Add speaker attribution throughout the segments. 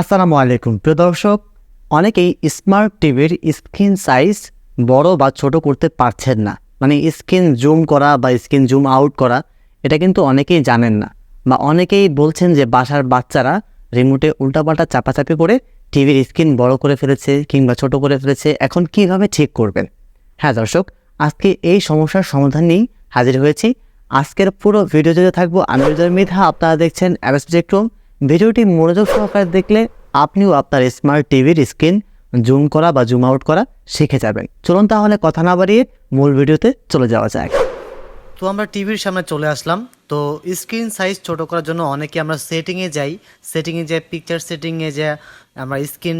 Speaker 1: আসসালামু আলাইকুম। প্রিয় দর্শক, অনেকেই স্মার্ট টিভির স্ক্রিন সাইজ বড় বা ছোট করতে পারছেন না। মানে স্ক্রিন জুম করা বা স্ক্রিন জুম আউট করা, এটা কিন্তু অনেকেই জানেন না। বা অনেকেই বলছেন যে বাসার বাচ্চারা রিমোটে উল্টাপাল্টা চাপাচাপি করে টিভির স্ক্রিন বড় করে ফেলেছে কিংবা ছোট করে ফেলেছে, এখন কীভাবে ঠিক করবেন? হ্যাঁ দর্শক, আজকে এই সমস্যার সমাধান নিয়েই হাজির হয়েছি। আজকের পুরো ভিডিও জুড়ে থাকব আমি মৃধা, আপনারা দেখছেন অ্যাবেসপেক্ট্রুম ভিডিওটি মনোযোগ সহকারে দেখলে আপনিও আপনার স্মার্ট টিভির স্ক্রিন জুম করা বা জুম আউট করা শিখে যাবেন। চলুন তাহলে কথা না বাড়িয়ে মূল ভিডিওতে চলে যাওয়া যাক।
Speaker 2: তো আমরা টিভির সামনে চলে আসলাম। তো স্ক্রিন সাইজ ছোট করার জন্য অনেকে আমরা সেটিংয়ে যাই। সেটিংয়ে যাই পিকচার সেটিংয়ে যে আমরা স্ক্রিন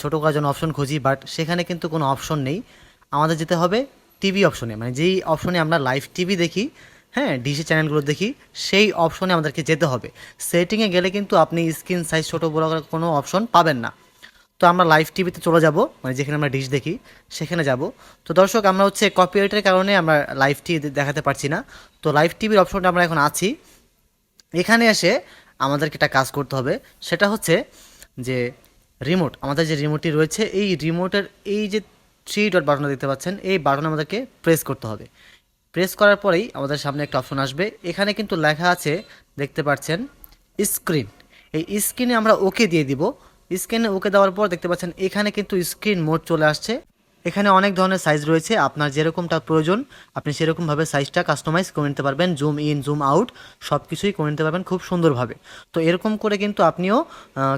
Speaker 2: ছোটো করার জন্য অপশন খুঁজি বাট সেখানে কিন্তু কোনো অপশন নেই। আমাদের যেতে হবে টিভি অপশনে মানে যেই অপশনে আমরা লাইভ টিভি দেখি হ্যাঁ ডিসি চ্যানেলগুলো দেখি, সেই অপশনে আমাদেরকে যেতে হবে। সেটিংয়ে গেলে কিন্তু আপনি স্ক্রিন সাইজ ছোটো বড় করার কোনো অপশন পাবেন না। তো আমরা লাইভ টিভিতে চলে যাব মানে যেখানে আমরা ডিশ দেখি, সেখানে যাব। তো দর্শক, আমরা হচ্ছে কপিরাইটের কারণে আমরা লাইভ টিভি দেখাতে পারছি না। তো লাইভ টিভির অপশনটা আমরা এখন আছি। এখানে এসে আমাদেরকে একটা কাজ করতে হবে। সেটা হচ্ছে যে রিমোট আমাদের যে রিমোটটি রয়েছে, এই রিমোটের এই যে থ্রি ডট বাটনটা দেখতে পাচ্ছেন, এই বাটন আমাদেরকে প্রেস করতে হবে। প্রেস করার পরেই আমাদের সামনে একটা অপশন আসবে। এখানে কিন্তু লেখা আছে, দেখতে পাচ্ছেন স্ক্রিন এই স্ক্রিনে আমরা ওকে দিয়ে দিব। স্ক্রিনে ওকে দেওয়ার পর দেখতে পাচ্ছেন, এখানে কিন্তু স্ক্রিন মোড চলে আসছে। এখানে অনেক ধরনের সাইজ রয়েছে। আপনার যেরকমটা প্রয়োজন, আপনি সেরকমভাবে সাইজটা কাস্টমাইজ করে নিতে পারবেন। জুম ইন জুম আউট সব কিছুই করে নিতে পারবেন খুব সুন্দরভাবে। তো এরকম করে কিন্তু আপনিও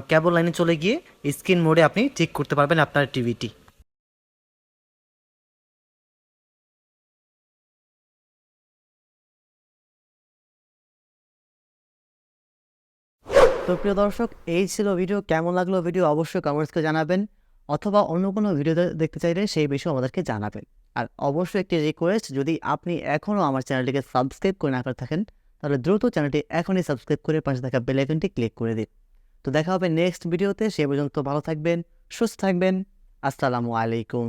Speaker 2: ক্যাবল লাইনে চলে গিয়ে স্ক্রিন মোডে আপনি ঠিক করতে পারবেন আপনার টিভিটি
Speaker 1: তো প্রিয় দর্শক, এই ছিল ভিডিও। কেমন লাগল ভিডিও অবশ্যই কমেন্টসকে জানাবেন, অথবা অন্য কোনো ভিডিও দেখতে চাইলে সেই বিষয়ে আমাদেরকে জানাবেন। আর অবশ্যই একটি রিকোয়েস্ট যদি আপনি এখনও আমার চ্যানেলটিকে সাবস্ক্রাইব করে না করে থাকেন, তাহলে দ্রুত চ্যানেলটি এখনই সাবস্ক্রাইব করে পাশে থাকা বেল আইকনটি ক্লিক করে দিন। তো দেখা হবে নেক্সট ভিডিওতে সে পর্যন্ত ভালো থাকবেন, সুস্থ থাকবেন, আসসালামু আলাইকুম।